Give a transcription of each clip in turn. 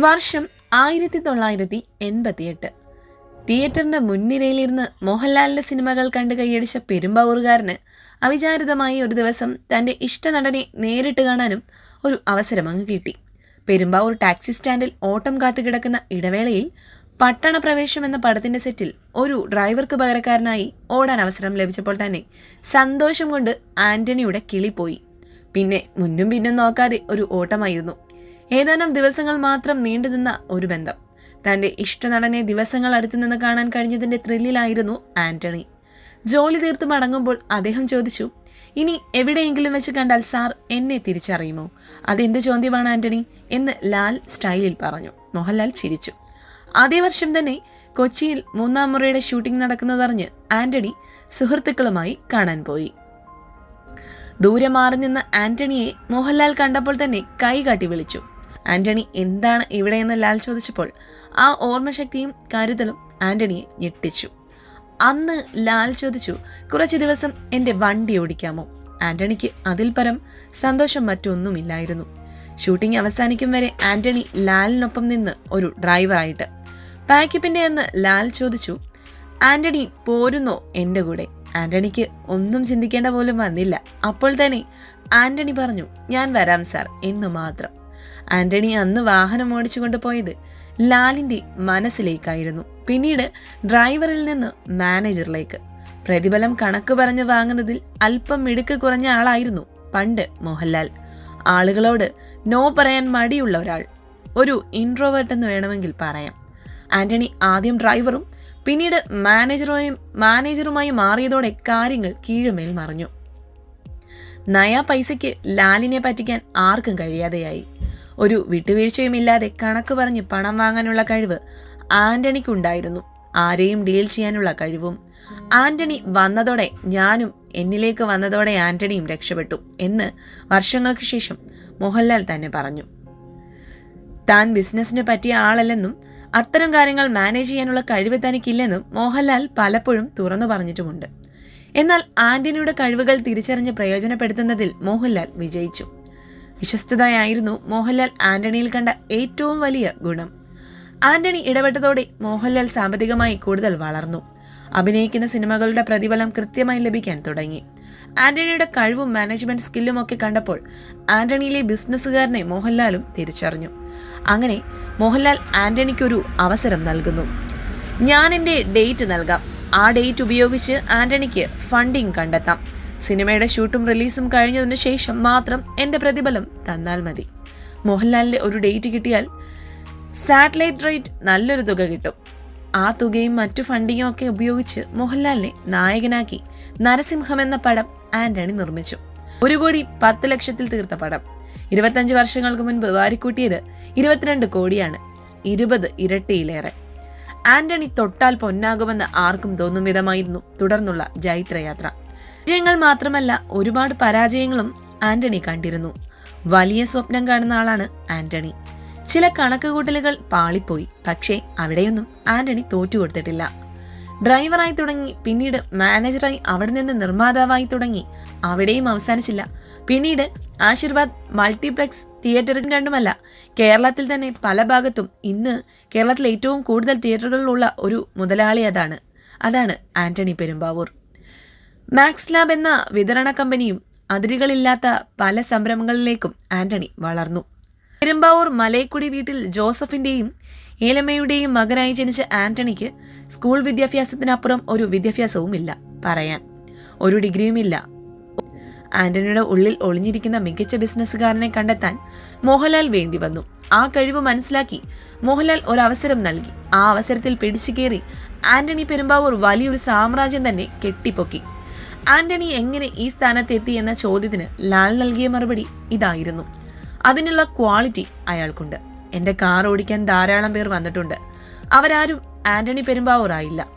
വർഷം ആയിരത്തി തൊള്ളായിരത്തി എൺപത്തിയെട്ട് തിയേറ്ററിന്റെ മുൻനിരയിലിരുന്ന് മോഹൻലാലിന്റെ സിനിമകൾ കണ്ട് കൈയടിച്ച പെരുമ്പാവൂറുകാരന് അവിചാരിതമായി ഒരു ദിവസം തന്റെ ഇഷ്ടനടനെ നേരിട്ട് കാണാനും ഒരു അവസരം അങ്ങ് കിട്ടി. പെരുമ്പാവൂർ ടാക്സി സ്റ്റാൻഡിൽ ഓട്ടം കാത്തു കിടക്കുന്ന ഇടവേളയിൽ പട്ടണ പ്രവേശം എന്ന പടത്തിന്റെ സെറ്റിൽ ഒരു ഡ്രൈവർക്ക് പകരക്കാരനായി ഓടാൻ അവസരം ലഭിച്ചപ്പോൾ തന്നെ സന്തോഷം കൊണ്ട് ആന്റണിയുടെ കിളി പോയി. പിന്നെ മുന്നും പിന്നും നോക്കാതെ ഒരു ഓട്ടമായിരുന്നു. ഏതാനും ദിവസങ്ങൾ മാത്രം നീണ്ടുനിന്ന ഒരു ബന്ധം. തന്റെ ഇഷ്ടനടനെ ദിവസങ്ങൾ അടുത്തു നിന്ന് കാണാൻ കഴിഞ്ഞതിന്റെ ത്രില്ലിലായിരുന്നു ആന്റണി. ജോലി തീർത്ത് മടങ്ങുമ്പോൾ അദ്ദേഹം ചോദിച്ചു ഇനി എവിടെയെങ്കിലും വെച്ച് കണ്ടാൽ സാർ എന്നെ തിരിച്ചറിയുമോ? അതെന്ത് ചോദ്യമാണ് ആന്റണി? എന്ന് ലാൽ സ്റ്റൈലിൽ പറഞ്ഞു. മോഹൻലാൽ ചിരിച്ചു. അതേ വർഷം തന്നെ കൊച്ചിയിൽ മൂന്നാം മുറയുടെ ഷൂട്ടിംഗ് നടക്കുന്നതറിഞ്ഞ് ആന്റണി സുഹൃത്തുക്കളുമായി കാണാൻ പോയി. ദൂരെ മാറി നിന്ന ആന്റണിയെ മോഹൻലാൽ കണ്ടപ്പോൾ തന്നെ കൈ കാട്ടി വിളിച്ചു. ആന്റണി എന്താണ് ഇവിടെയെന്ന് ലാൽ ചോദിച്ചപ്പോൾ ആ ഓർമ്മശക്തിയും കരുതലും ആന്റണിയെ ഞെട്ടിച്ചു. അന്ന് ലാൽ ചോദിച്ചു കുറച്ച് ദിവസം എന്റെ വണ്ടി ഓടിക്കാമോ? ആന്റണിക്ക് അതിൽ പരം സന്തോഷം മറ്റൊന്നുമില്ലായിരുന്നു. ഷൂട്ടിംഗ് അവസാനിക്കും വരെ ആന്റണി ലാലിനൊപ്പം നിന്ന് ഒരു ഡ്രൈവറായിട്ട്. പാക്കപ്പിന്റെ എന്ന് ലാൽ ചോദിച്ചു ആന്റണി പോരുന്നോ എന്റെ കൂടെ? ആന്റണിക്ക് ഒന്നും ചിന്തിക്കേണ്ട പോലും വന്നില്ല. അപ്പോൾ തന്നെ ആന്റണി പറഞ്ഞു ഞാൻ വരാം സാർ എന്ന് മാത്രം. ആന്റണി അന്ന് വാഹനം ഓടിച്ചു കൊണ്ടുപോയത് ലാലിന്റെ മനസ്സിലേക്കായിരുന്നു. പിന്നീട് ഡ്രൈവറിൽ നിന്ന് മാനേജറിലേക്ക്. പ്രതിഫലം കണക്ക് പറഞ്ഞ് വാങ്ങുന്നതിൽ അല്പം മിടുക്ക് കുറഞ്ഞ ആളായിരുന്നു പണ്ട് മോഹൻലാൽ. ആളുകളോട് നോ പറയാൻ മടിയുള്ള ഒരാൾ. ഒരു ഇൻട്രോവേർട്ട് എന്ന് വേണമെങ്കിൽ പറയാം. ആന്റണി ആദ്യം ഡ്രൈവറും പിന്നീട് മാനേജറുമായും മാനേജറുമായി മാറിയതോടെ കാര്യങ്ങൾ കീഴുമേൽ മറിഞ്ഞു. നയാ പൈസയ്ക്ക് ലാലിനെ പറ്റിക്കാൻ ആർക്കും കഴിയാതെയായി. ഒരു വിട്ടുവീഴ്ചയുമില്ലാതെ കണക്ക് പറഞ്ഞ് പണം വാങ്ങാനുള്ള കഴിവ് ആന്റണിക്കുണ്ടായിരുന്നു. ആരെയും ഡീൽ ചെയ്യാനുള്ള കഴിവും. ആന്റണി വന്നതോടെ ഞാനും എന്നിലേക്ക് വന്നതോടെ ആന്റണിയും രക്ഷപ്പെട്ടു എന്ന് വർഷങ്ങൾക്ക് ശേഷം മോഹൻലാൽ തന്നെ പറഞ്ഞു. താൻ ബിസിനസ്സിന് പറ്റിയ ആളല്ലെന്നും അത്തരം കാര്യങ്ങൾ മാനേജ് ചെയ്യാനുള്ള കഴിവ് തനിക്കില്ലെന്നും മോഹൻലാൽ പലപ്പോഴും തുറന്നു പറഞ്ഞിട്ടുമുണ്ട്. എന്നാൽ ആന്റണിയുടെ കഴിവുകൾ തിരിച്ചറിഞ്ഞ് പ്രയോജനപ്പെടുത്തുന്നതിൽ മോഹൻലാൽ വിജയിച്ചു. വിശ്വസ്തതയായിരുന്നു മോഹൻലാൽ ആന്റണിയിൽ കണ്ട ഏറ്റവും വലിയ ഗുണം. ആന്റണി ഇടപെട്ടതോടെ മോഹൻലാൽ സാമ്പത്തികമായി കൂടുതൽ വളർന്നു. അഭിനയിക്കുന്ന സിനിമകളുടെ പ്രതിഫലം കൃത്യമായി ലഭിക്കാൻ തുടങ്ങി. ആന്റണിയുടെ കഴിവും മാനേജ്മെന്റ് സ്കില്ലും ഒക്കെ കണ്ടപ്പോൾ ആന്റണിയിലെ ബിസിനസ്സുകാരനെ മോഹൻലാലും തിരിച്ചറിഞ്ഞു. അങ്ങനെ മോഹൻലാൽ ആന്റണിക്കൊരു അവസരം നൽകുന്നു. ഞാൻ എന്റെ ഡേറ്റ് നൽകാം. ആ ഡേറ്റ് ഉപയോഗിച്ച് ആന്റണിക്ക് ഫണ്ടിംഗ് കണ്ടെത്താം. സിനിമയുടെ ഷൂട്ടും റിലീസും കഴിഞ്ഞതിന് ശേഷം മാത്രം എന്റെ പ്രതിഫലം തന്നാൽ മതി. മോഹൻലാലിന്റെ ഒരു ഡേറ്റ് കിട്ടിയാൽ സാറ്റലൈറ്റ് റേറ്റ് നല്ലൊരു തുക കിട്ടും. ആ തുകയും മറ്റു ഫണ്ടിങ്ങും ഒക്കെ ഉപയോഗിച്ച് മോഹൻലാലിനെ നായകനാക്കി നരസിംഹം എന്ന പടം ആന്റണി നിർമ്മിച്ചു. ഒരു കോടി പത്ത് ലക്ഷത്തിൽ തീർത്ത പടം. ഇരുപത്തഞ്ച് വർഷങ്ങൾക്ക് മുൻപ് വാരിക്കൂട്ടിയത് ഇരുപത്തിരണ്ട് കോടിയാണ്. ഇരുപത് ഇരട്ടിയിലേറെ. ആന്റണി തൊട്ടാൽ പൊന്നാകുമെന്ന് ആർക്കും തോന്നും വിധമായിരുന്നു തുടർന്നുള്ള ജൈത്രയാത്ര. വിജയങ്ങൾ മാത്രമല്ല ഒരുപാട് പരാജയങ്ങളും ആന്റണി കണ്ടിരുന്നു. വലിയ സ്വപ്നം കാണുന്ന ആളാണ് ആന്റണി. ചില കണക്കുകൂട്ടലുകൾ പാളിപ്പോയി പക്ഷേ അവിടെയൊന്നും ആന്റണി തോറ്റുകൊടുത്തിട്ടില്ല. ഡ്രൈവറായി തുടങ്ങി പിന്നീട് മാനേജറായി അവിടെ നിന്ന് നിർമ്മാതാവായി തുടങ്ങി. അവിടെയും അവസാനിച്ചില്ല. പിന്നീട് ആശീർവാദ് മൾട്ടിപ്ലക്സ് തിയേറ്ററും രണ്ടുമല്ല കേരളത്തിൽ തന്നെ പല ഭാഗത്തും ഇന്ന് കേരളത്തിൽ ഏറ്റവും കൂടുതൽ തിയേറ്ററുകളിലുള്ള ഒരു മുതലാളി അതാണ്. അതാണ് ആന്റണി പെരുമ്പാവൂർ. മാക്സ് ലാബ് എന്ന വിതരണ കമ്പനിയും അതിരുകളില്ലാത്ത പല സംരംഭങ്ങളിലേക്കും ആന്റണി വളർന്നു. പെരുമ്പാവൂർ മലയക്കുടി വീട്ടിൽ ജോസഫിന്റെയും ഏലമ്മയുടെയും മകനായി ജനിച്ച ആന്റണിക്ക് സ്കൂൾ വിദ്യാഭ്യാസത്തിനപ്പുറം ഒരു വിദ്യാഭ്യാസവും ഇല്ല പറയാൻ. ഒരു ഡിഗ്രിയുമില്ല. ആന്റണിയുടെ ഉള്ളിൽ ഒളിഞ്ഞിരിക്കുന്ന മികച്ച ബിസിനസ്സുകാരനെ കണ്ടെത്താൻ മോഹൻലാൽ വേണ്ടി വന്നു. ആ കഴിവ് മനസ്സിലാക്കി മോഹൻലാൽ ഒരവസരം നൽകി. ആ അവസരത്തിൽ പിടിച്ചു കയറി ആന്റണി പെരുമ്പാവൂർ വലിയൊരു സാമ്രാജ്യം തന്നെ കെട്ടിപ്പൊക്കി. ആന്റണി എങ്ങനെ ഈ സ്ഥാനത്തെത്തി എന്ന ചോദ്യത്തിന് ലാൽ നൽകിയ മറുപടി ഇതായിരുന്നു. അതിനുള്ള ക്വാളിറ്റി അയാൾക്കുണ്ട്. എന്റെ കാർ ഓടിക്കാൻ ധാരാളം പേർ വന്നിട്ടുണ്ട്. അവരാരും ആന്റണി പെരുമ്പാവൂറായില്ല.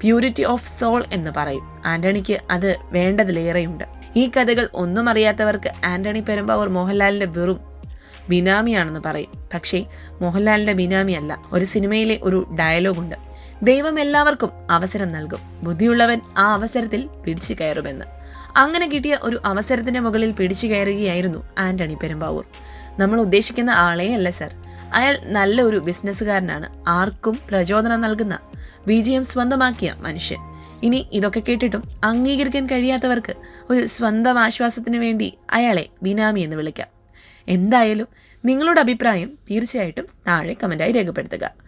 പ്യൂരിറ്റി ഓഫ് സോൾ എന്ന് പറയും. ആന്റണിക്ക് അത് വേണ്ടതിലേറെയുണ്ട്. ഈ കഥകൾ ഒന്നും അറിയാത്തവർക്ക് ആന്റണി പെരുമ്പാവൂർ മോഹൻലാലിന്റെ വെറും ബിനാമിയാണെന്ന് പറയും. പക്ഷേ മോഹൻലാലിന്റെ ബിനാമിയല്ല. ഒരു സിനിമയിലെ ഒരു ഡയലോഗുണ്ട്. ദൈവം എല്ലാവർക്കും അവസരം നൽകും. ബുദ്ധിയുള്ളവൻ ആ അവസരത്തിൽ പിടിച്ചു കയറുമെന്ന്. അങ്ങനെ കിട്ടിയ ഒരു അവസരത്തിന്റെ മുകളിൽ പിടിച്ചു കയറുകയായിരുന്നു ആന്റണി പെരുമ്പാവൂർ. നമ്മൾ ഉദ്ദേശിക്കുന്ന ആളേ അല്ല സർ. അയാൾ നല്ല ഒരു ബിസിനസ്സുകാരനാണ്. ആർക്കും പ്രചോദനം നൽകുന്ന വിജയം സ്വന്തമാക്കിയ മനുഷ്യൻ. ഇനി ഇതൊക്കെ കേട്ടിട്ടും അംഗീകരിക്കാൻ കഴിയാത്തവർക്ക് ഒരു സ്വന്തം ആശ്വാസത്തിന് വേണ്ടി അയാളെ ബിനാമി എന്ന് വിളിക്കാം. എന്തായാലും നിങ്ങളുടെ അഭിപ്രായം തീർച്ചയായിട്ടും താഴെ കമന്റായി രേഖപ്പെടുത്തുക.